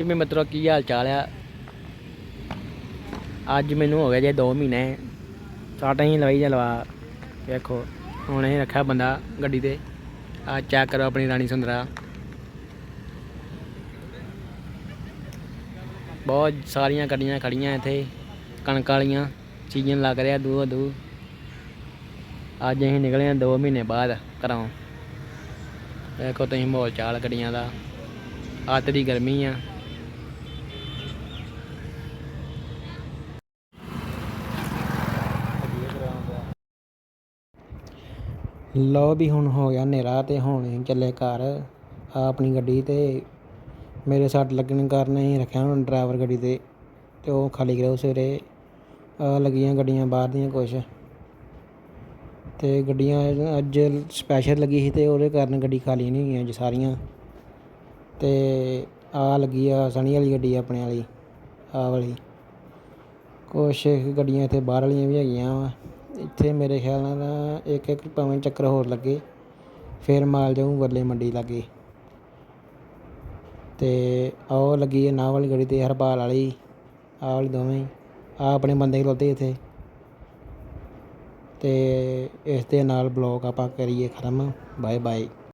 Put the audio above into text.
ਮੇਰੇ ਮਿੱਤਰੋ, ਕੀ ਹਾਲ ਚਾਲ ਆ? ਅੱਜ ਮੈਨੂੰ ਹੋ ਗਿਆ ਜੇ 2 ਮਹੀਨੇ। ਸਾਟਾ ਹੀ ਲਵਾਈ ਜਾ ਲਵਾ ਵੇਖੋ ਹੁਣ ਇਹ ਰੱਖਿਆ ਬੰਦਾ ਗੱਡੀ ਤੇ। ਆ ਚੈੱਕ ਕਰੋ ਆਪਣੀ ਰਾਣੀ ਸੁੰਦਰਾ। ਬਹੁਤ ਸਾਰੀਆਂ ਗੱਡੀਆਂ ਖੜੀਆਂ ਇੱਥੇ। ਕਣਕ ਵਾਲੀਆਂ ਸੀਜ਼ਨ ਲੱਗ ਰਿਹਾ ਦੂ ਦੂ ਅੱਜ ਅਸੀਂ ਨਿਕਲੇ ਆ 2 ਮਹੀਨੇ ਬਾਅਦ ਘਰੋਂ। ਵੇਖੋ ਤੁਸੀਂ ਮਾਹੌਲ ਚਾਲ ਗੱਡੀਆਂ ਦਾ। ਅੱਤ ਦੀ ਗਰਮੀ ਆ। ਲਓ ਵੀ ਹੁਣ ਹੋ ਗਿਆ ਹਨੇਰਾ ਅਤੇ ਹੁਣ ਅਸੀਂ ਚੱਲੇ ਘਰ। ਆ ਆਪਣੀ ਗੱਡੀ ਅਤੇ ਮੇਰੇ ਸੱਟ ਲੱਗਣ ਕਾਰਨ ਅਸੀਂ ਰੱਖਿਆ ਹੁਣ ਡਰਾਈਵਰ ਗੱਡੀ ਤੇ ਅਤੇ ਉਹ ਖਾਲੀ ਕਰਾਓ ਸਵੇਰੇ। ਆ ਲੱਗੀਆਂ ਗੱਡੀਆਂ ਬਾਹਰ ਦੀਆਂ ਕੁਛ। ਅਤੇ ਗੱਡੀਆਂ ਅੱਜ ਸਪੈਸ਼ਲ ਲੱਗੀ ਸੀ ਅਤੇ ਉਹਦੇ ਕਾਰਨ ਗੱਡੀ ਖਾਲੀ ਨਹੀਂ ਹੋਈਆਂ ਅੱਜ ਸਾਰੀਆਂ। ਅਤੇ ਆ ਲੱਗੀ ਆ ਸਣੀ ਵਾਲੀ ਗੱਡੀ ਆਪਣੇ ਵਾਲੀ ਆ ਵਾਲੀ। ਕੁਛ ਗੱਡੀਆਂ ਇੱਥੇ ਬਾਹਰ ਵਾਲੀਆਂ ਵੀ ਹੈਗੀਆਂ ਵਾ। ਇੱਥੇ ਮੇਰੇ ਖਿਆਲ ਨਾਲ ਇੱਕ ਇੱਕ ਭਾਵੇਂ ਚੱਕਰ ਹੋਰ ਲੱਗੇ, ਫਿਰ ਮਾਲ ਜਾਊ ਵੱਲੇ ਮੰਡੀ ਲਾਗੇ। ਅਤੇ ਆਹ ਲੱਗੀ ਹੈ ਨਾਹ ਵਾਲੀ ਗੱਡੀ ਤੇ ਹਰਪਾਲ ਵਾਲੀ, ਆਹ ਵਾਲੀ ਦੋਵੇਂ, ਆਹ ਆਪਣੇ ਬੰਦੇ ਖਲੋਤੇ ਇੱਥੇ। ਅਤੇ ਇਸ ਦੇ ਨਾਲ ਬਲੌਗ ਆਪਾਂ ਕਰੀਏ ਖਤਮ ਬਾਏ ਬਾਏ